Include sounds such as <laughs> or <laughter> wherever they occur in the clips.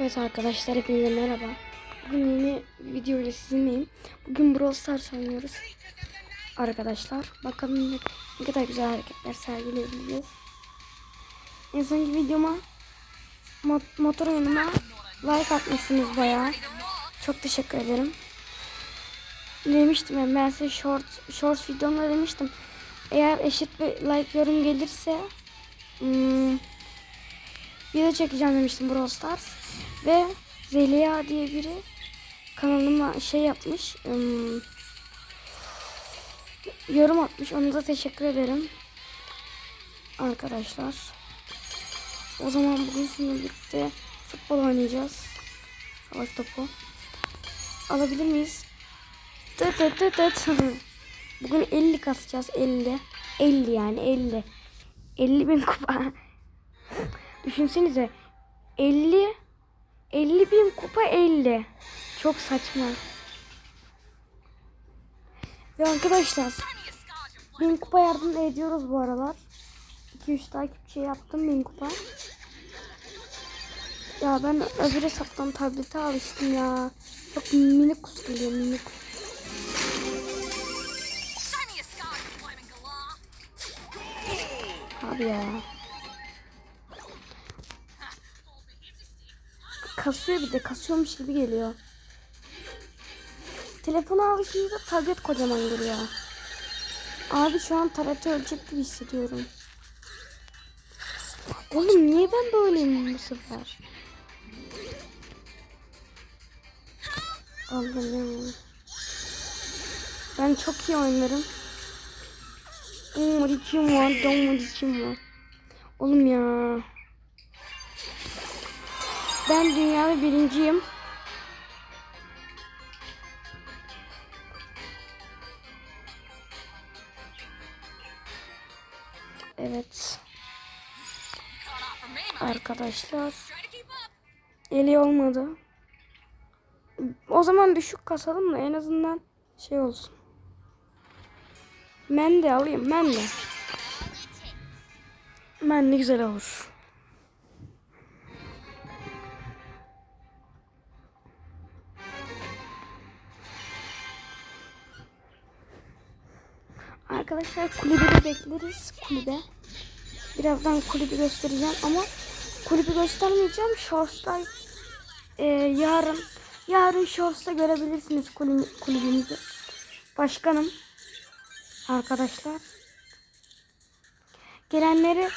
Evet arkadaşlar hepinize merhaba. Bugün yeni video ile sizinleyim. Bugün Brawl Stars oynuyoruz. Arkadaşlar bakalım ne, kadar güzel hareketler sergileyebileceğiz. En sonki videoma mo- motor oyunuma like atmışsınız bayağı. Çok teşekkür ederim. Demiştim ben size short, short videomda demiştim. Eğer eşit bir like yorum gelirse hmm, video çekeceğim demiştim Brawl Stars. Ve Zeliha diye biri kanalıma şey yapmış. ım, yorum atmış. Ona da teşekkür ederim. Arkadaşlar. O zaman bugün sizinle birlikte futbol oynayacağız. Savaş topu. Alabilir miyiz? Tıt tıt tıt tıt. <laughs> Bugün 50 kasacağız. 50. 50 yani 50. 50 bin kupa. <laughs> Düşünsenize. 50 50 bin kupa 50. Çok saçma. Ve arkadaşlar bin kupa yardım ediyoruz bu aralar. 2-3 takipçi yaptım bin kupa. Ya ben öbür hesaptan tablete alıştım ya. Çok minikus geliyor minikus. Abi ya. Kasıyor bir de kasıyormuş gibi geliyor. Telefona alışınca tablet kocaman geliyor. Abi şu an tableti ölecek gibi hissediyorum. Oğlum niye ben böyleyim bu sefer? Allah'ım. Ben çok iyi oynarım. Umuricim var, domuricim var. Oğlum ya. Ben dünyada birinciyim. Evet. Arkadaşlar. Eli olmadı. O zaman düşük kasalım da en azından şey olsun. Ben de alayım ben de. Ben de güzel olur. Arkadaşlar kulübü de bekleriz kulübe. Birazdan kulübü göstereceğim ama kulübü göstermeyeceğim. Shorts'ta e, yarın yarın Shorts'ta görebilirsiniz kulübü, kulübümüzü. Başkanım arkadaşlar. Gelenleri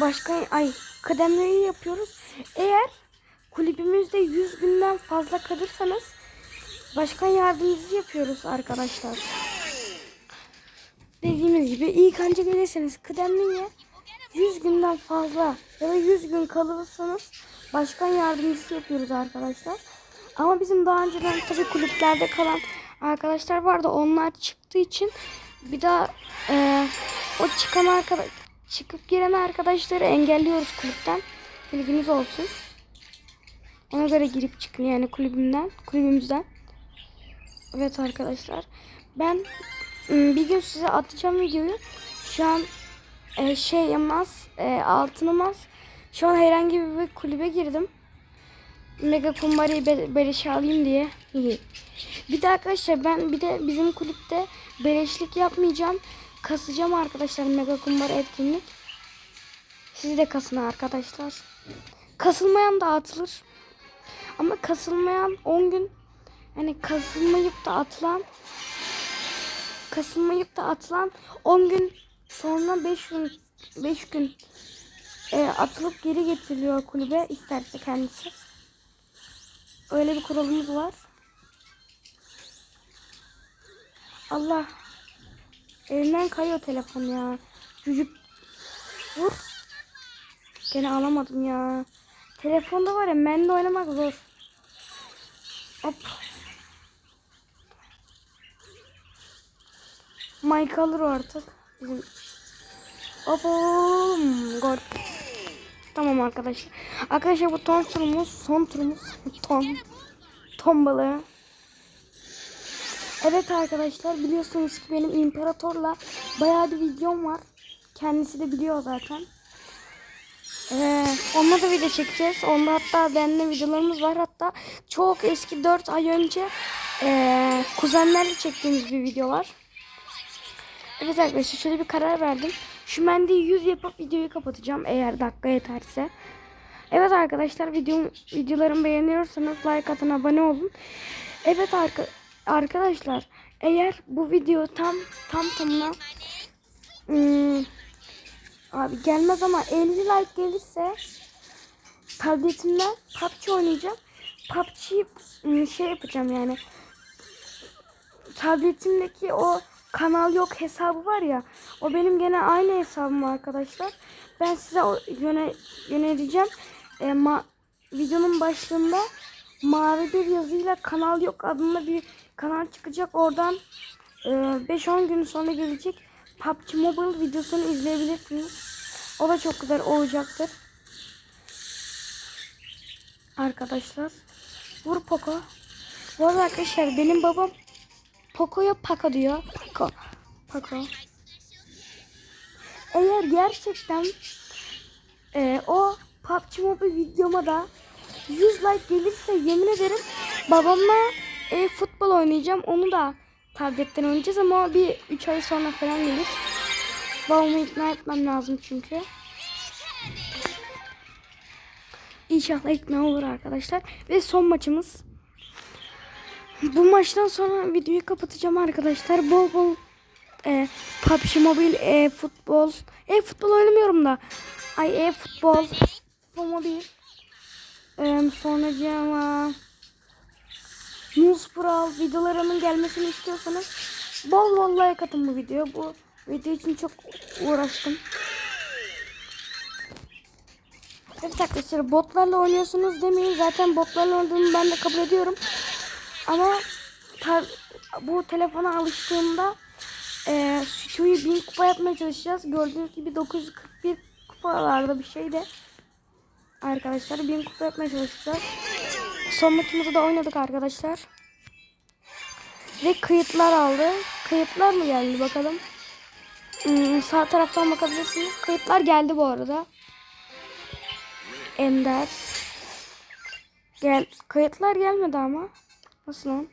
başka ay kıdemleri yapıyoruz. Eğer kulübümüzde 100 günden fazla kalırsanız başkan yardımcısı yapıyoruz arkadaşlar. Dediğimiz gibi ilk önce gelirseniz kıdemliye 100 günden fazla ya da 100 gün kalırsanız başkan yardımcısı yapıyoruz arkadaşlar. Ama bizim daha önceden tabii kulüplerde kalan arkadaşlar vardı. Onlar çıktığı için bir daha e, o çıkan arkadaş çıkıp giren arkadaşları engelliyoruz kulüpten. Bilginiz olsun. Ona göre girip çıkın yani kulübümden, kulübümüzden. Evet arkadaşlar. Ben bir gün size atacağım videoyu. Şu an e, şey yamaz, e, altınımaz. Şu an herhangi bir kulübe girdim. Mega kumbarayı be beleş alayım diye. <laughs> Bir de arkadaşlar ben bir de bizim kulüpte beleşlik yapmayacağım. Kasacağım arkadaşlar mega kumbara etkinlik. Siz de kasın arkadaşlar. Kasılmayan da atılır. Ama kasılmayan 10 gün yani kasılmayıp da atılan kasılmayıp da atılan 10 gün sonra 5 gün 5 gün e, atılıp geri getiriliyor kulübe isterse kendisi. Öyle bir kuralımız var. Allah. Elimden kayıyor telefon ya. Çocuk. Vur. Gene alamadım ya. Telefonda var ya ben de oynamak zor. Hop. Mike alır artık. Bizim. Hop oğlum. Gol. Tamam arkadaşlar. Arkadaşlar bu ton turumuz. Son turumuz. <laughs> Ton. Ton balığı. Evet arkadaşlar biliyorsunuz ki benim imparatorla bayağı bir videom var. Kendisi de biliyor zaten. Ee, onunla da video çekeceğiz. Onda hatta benimle videolarımız var. Hatta çok eski 4 ay önce ee, kuzenlerle çektiğimiz bir video var. Evet arkadaşlar şöyle bir karar verdim. Şu mendiyi 100 yapıp videoyu kapatacağım eğer dakika yeterse. Evet arkadaşlar video, videolarımı beğeniyorsanız like atın abone olun. Evet arka, arkadaşlar eğer bu video tam tam tamına hmm, abi gelmez ama 50 like gelirse tabletimden PUBG oynayacağım. PUBG'yi hmm, şey yapacağım yani tabletimdeki o kanal yok hesabı var ya o benim gene aynı hesabım arkadaşlar. Ben size yöne, yöneleceğim. E, ma, videonun başlığında mavi bir yazıyla kanal yok adında bir kanal çıkacak. Oradan e, 5-10 gün sonra gelecek PUBG Mobile videosunu izleyebilirsiniz. O da çok güzel olacaktır. Arkadaşlar. Vur Poco. Bu arada arkadaşlar benim babam Poco'ya Paco diyor. Paco. Paco. Eğer gerçekten e, o PUBG Mobile videoma da 100 like gelirse yemin ederim babamla e, futbol oynayacağım. Onu da tabletten oynayacağız ama bir 3 ay sonra falan gelir. Babamı ikna etmem lazım çünkü. İnşallah ikna olur arkadaşlar. Ve son maçımız. Bu maçtan sonra videoyu kapatacağım arkadaşlar. Bol bol e, PUBG Mobile, e, futbol. E futbol oynamıyorum da. Ay e futbol. Futbol mobil. E, sonracığıma News Brawl videolarımın gelmesini istiyorsanız bol bol like atın bu video. Bu video için çok uğraştım. Evet arkadaşlar botlarla oynuyorsunuz demeyin. Zaten botlarla oynadığımı ben de kabul ediyorum. Ama bu telefona alıştığımda e, Suçu'yu 1000 kupa yapmaya çalışacağız. Gördüğünüz gibi 941 kupalarda bir şey de arkadaşlar 1000 kupa yapmaya çalışacağız. Son maçımızı da oynadık arkadaşlar. Ve kayıtlar aldı. Kayıtlar mı geldi bakalım. Hmm, sağ taraftan bakabilirsiniz. Kayıtlar geldi bu arada. Ender. Gel. Kayıtlar gelmedi ama. Nasıl lan?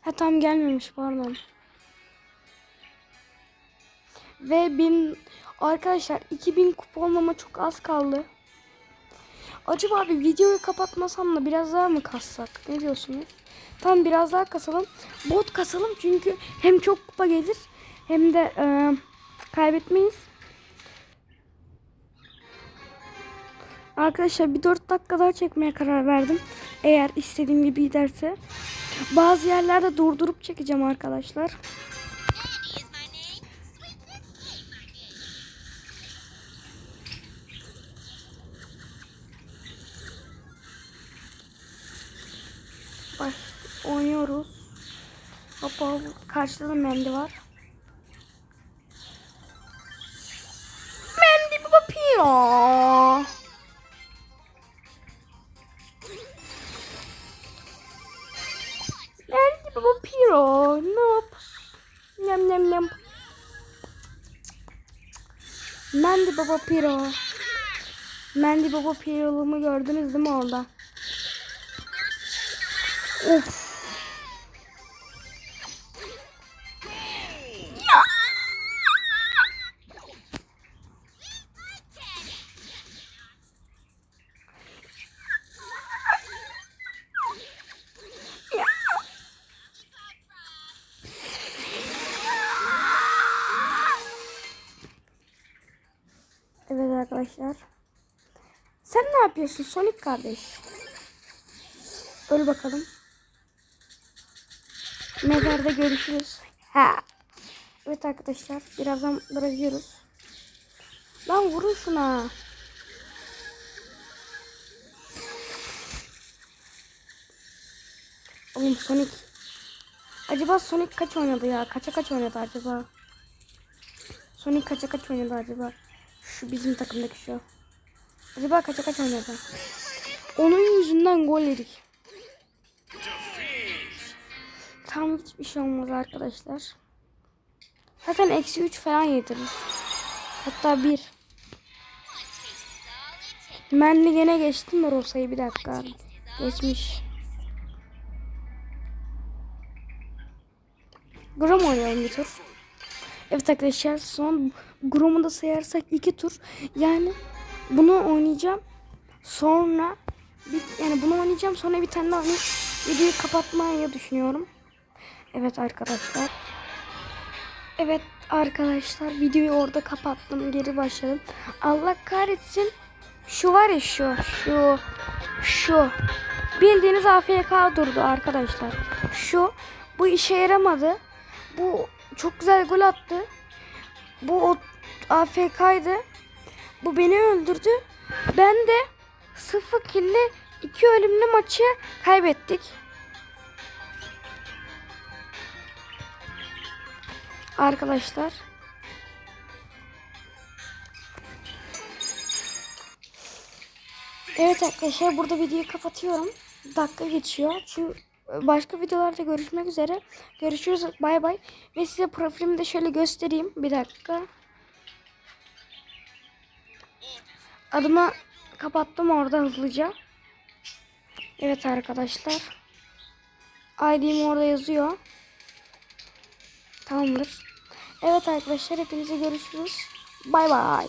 Ha tam gelmemiş pardon. Ve bin arkadaşlar 2000 kupa olmama çok az kaldı. Acaba abi videoyu kapatmasam da biraz daha mı kassak? Ne diyorsunuz? Tam biraz daha kasalım. Bot kasalım çünkü hem çok kupa gelir hem de e, kaybetmeyiz. Arkadaşlar bir 4 dakika daha çekmeye karar verdim. Eğer istediğim gibi giderse. Bazı yerlerde durdurup çekeceğim arkadaşlar. Bak oynuyoruz. Hoppa karşıda da Mendi var. Pio. Nope. Nyam nyam nyam. Mendi baba piro. Mendi baba piro'lumu gördünüz değil mi orada? Of. Arkadaşlar. Sen ne yapıyorsun Sonic kardeş? Öl bakalım. Mezarda görüşürüz. Ha. Evet arkadaşlar birazdan bırakıyoruz. Lan vurun şuna. Oğlum Sonic. Acaba Sonic kaç oynadı ya? Kaça kaç oynadı acaba? Sonic kaça kaç oynadı acaba? Şu bizim takımdaki şu. Acaba kaça kaç oynadı? Onun yüzünden gol yedik. Tam hiçbir şey olmaz arkadaşlar. Zaten eksi 3 falan yedirir. Hatta 1. Menli gene geçtim mi Rosa'yı bir dakika. Geçmiş. Grom oynayalım bir tur. Evet arkadaşlar son Grom'u da sayarsak iki tur. Yani bunu oynayacağım. Sonra bir, yani bunu oynayacağım sonra bir tane daha oynayıp videoyu kapatmayı düşünüyorum. Evet arkadaşlar. Evet arkadaşlar videoyu orada kapattım. Geri başladım. Allah kahretsin. Şu var ya şu. Şu. Şu. Bildiğiniz AFK durdu arkadaşlar. Şu. Bu işe yaramadı. Bu çok güzel gol attı. Bu o AFK'ydı. Bu beni öldürdü. Ben de sıfır killi iki ölümlü maçı kaybettik. Arkadaşlar. Evet arkadaşlar burada videoyu kapatıyorum. Dakika geçiyor. Çünkü başka videolarda görüşmek üzere. Görüşürüz. Bay bay. Ve size profilimi de şöyle göstereyim. Bir dakika. Adımı kapattım orada hızlıca. Evet arkadaşlar. ID'm orada yazıyor. Tamamdır. Evet arkadaşlar hepinize görüşürüz. Bay bay.